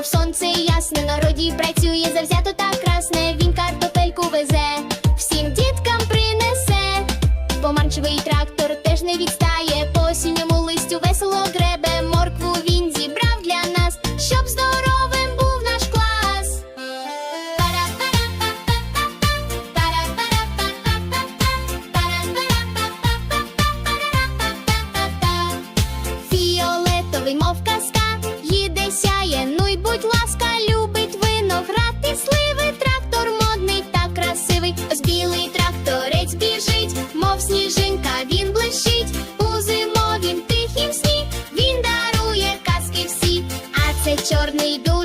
В сонце ясне, народі працює завзято. чорний дух.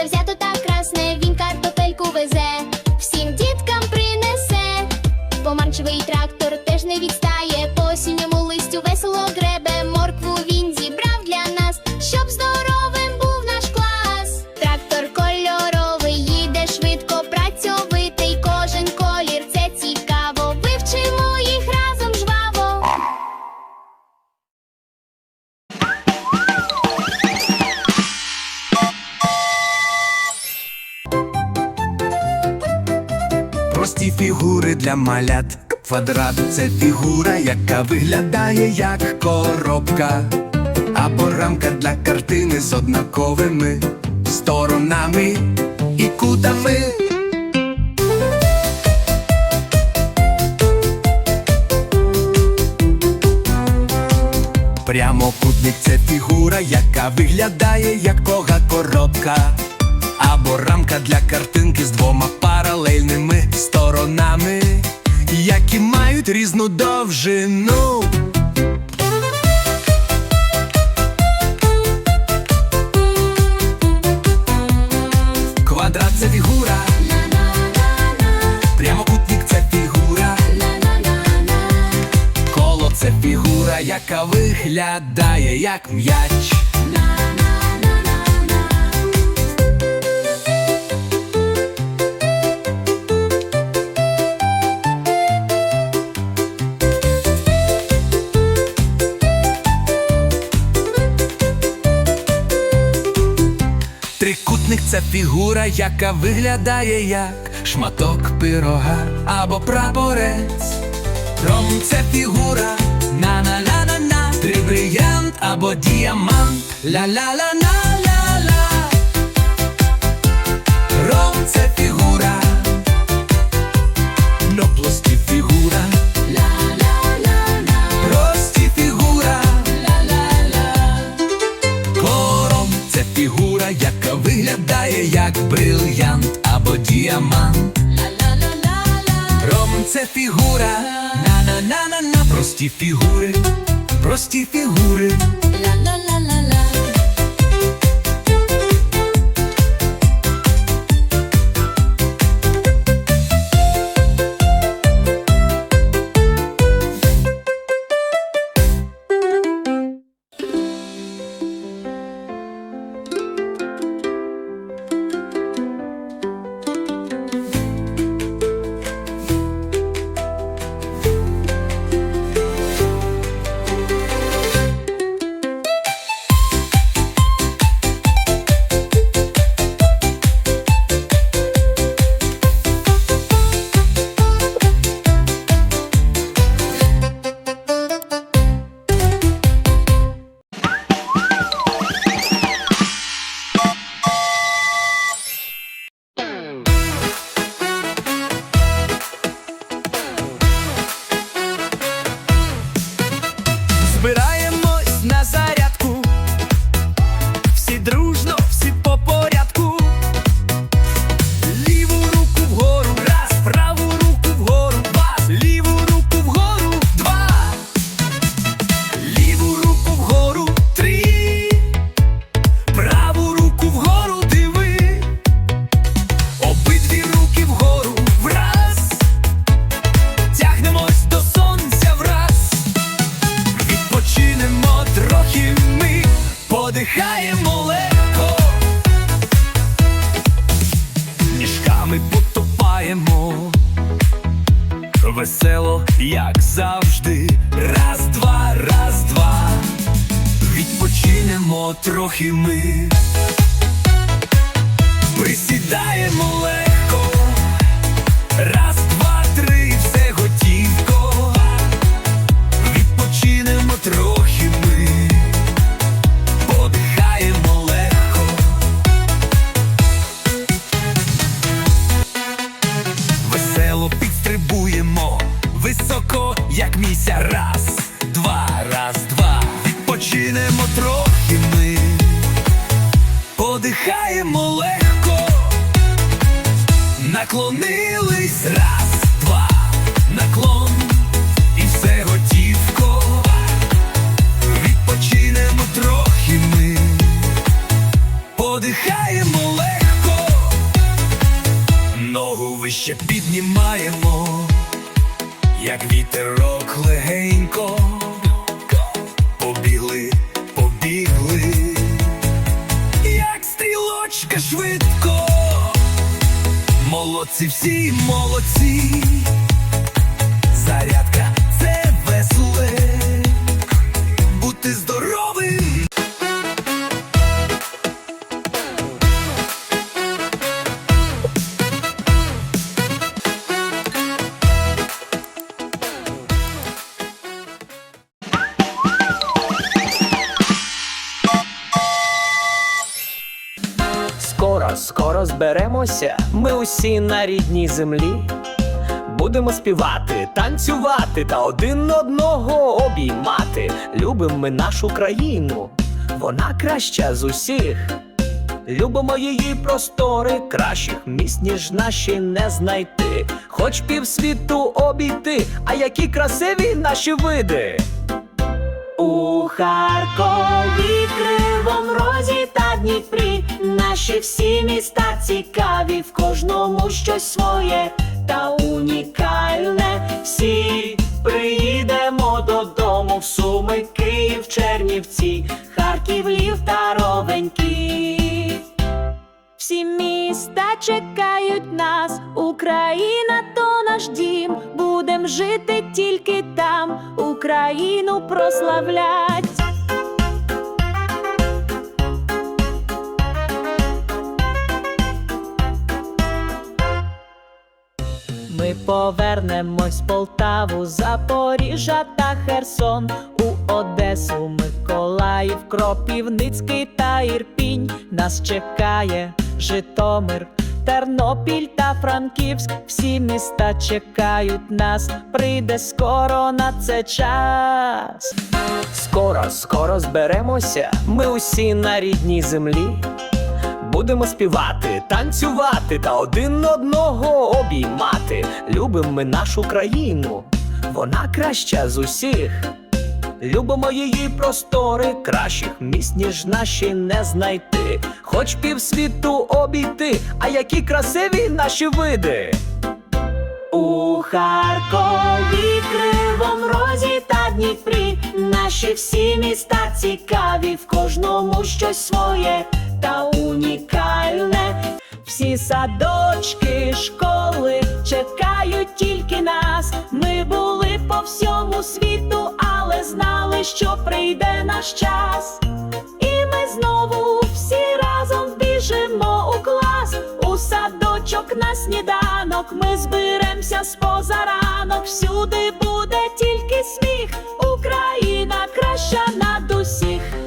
Завзято та красне. Він картопельку везе, всім діткам принесе. Помаранчевий трактор Прості фігури для малят. Квадрат це фігура, яка виглядає як коробка. Або рамка для картини з однаковими сторонами і кутами. Прямокутник це фігура, яка виглядає як кога коробка. Або рамка для картинки з двома паралельними сторонами, які мають різну довжину. Квадрат це фігура, прямокутник це фігура, коло це фігура, яка виглядає як м'яч. Трикутник це фігура, яка виглядає як шматок пирога або прапорець. Ром це фігура, на-на-на-на-на, трибрильянт або діамант, ля-ля-ла-на-ля-ла. Ром це фігура, Ром це фігура, на-на-на-на-на, прості фігури, прості фігури. Трохи ми, присідаємо Наклонились. Раз, два, наклон, і все готівко. Відпочинемо трохи ми, подихаємо легко, ногу вище піднімаємо, як вітерок легенько. Молодці всі, молодці. Зарядка скоро зберемося, ми усі на рідній землі. Будемо співати, танцювати та один одного обіймати. Любимо ми нашу країну, вона краща з усіх. Любимо її простори, кращих місць, ніж наші не знайти. Хоч півсвіту обійти, а які красиві наші види. У Харкові, Кривом Розі та Дніпрі наші всі міста цікаві, в кожному щось своє та унікальне. Всі приїдемо додому в Суми, Київ, Чернівці, Харків, Лів та Ровеньки. Всі міста чекають нас, Україна то наш дім. Будем жити тільки там, Україну прославлять. Ми повернемось в Полтаву, Запоріжжя та Херсон, у Одесу, Миколаїв, Кропівницький та Ірпінь. Нас чекає Житомир, Тернопіль та Франківськ. Всі міста чекають нас, прийде скоро на це час. Скоро, скоро зберемося, ми усі на рідній землі. Будемо співати, танцювати та один одного обіймати. Любимо ми нашу країну, вона краща з усіх. Любимо її простори, кращих місць, ніж наші не знайти. Хоч півсвіту обійти, а які красиві наші види. У Харкові, Кривом Розі та Дніпрі наші всі міста цікаві, в кожному щось своє що прийде наш час. І ми знову всі разом біжимо у клас, у садочок на сніданок. Ми зберемося з позаранок. Всюди буде тільки сміх. Україна краща над усіх.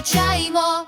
Весело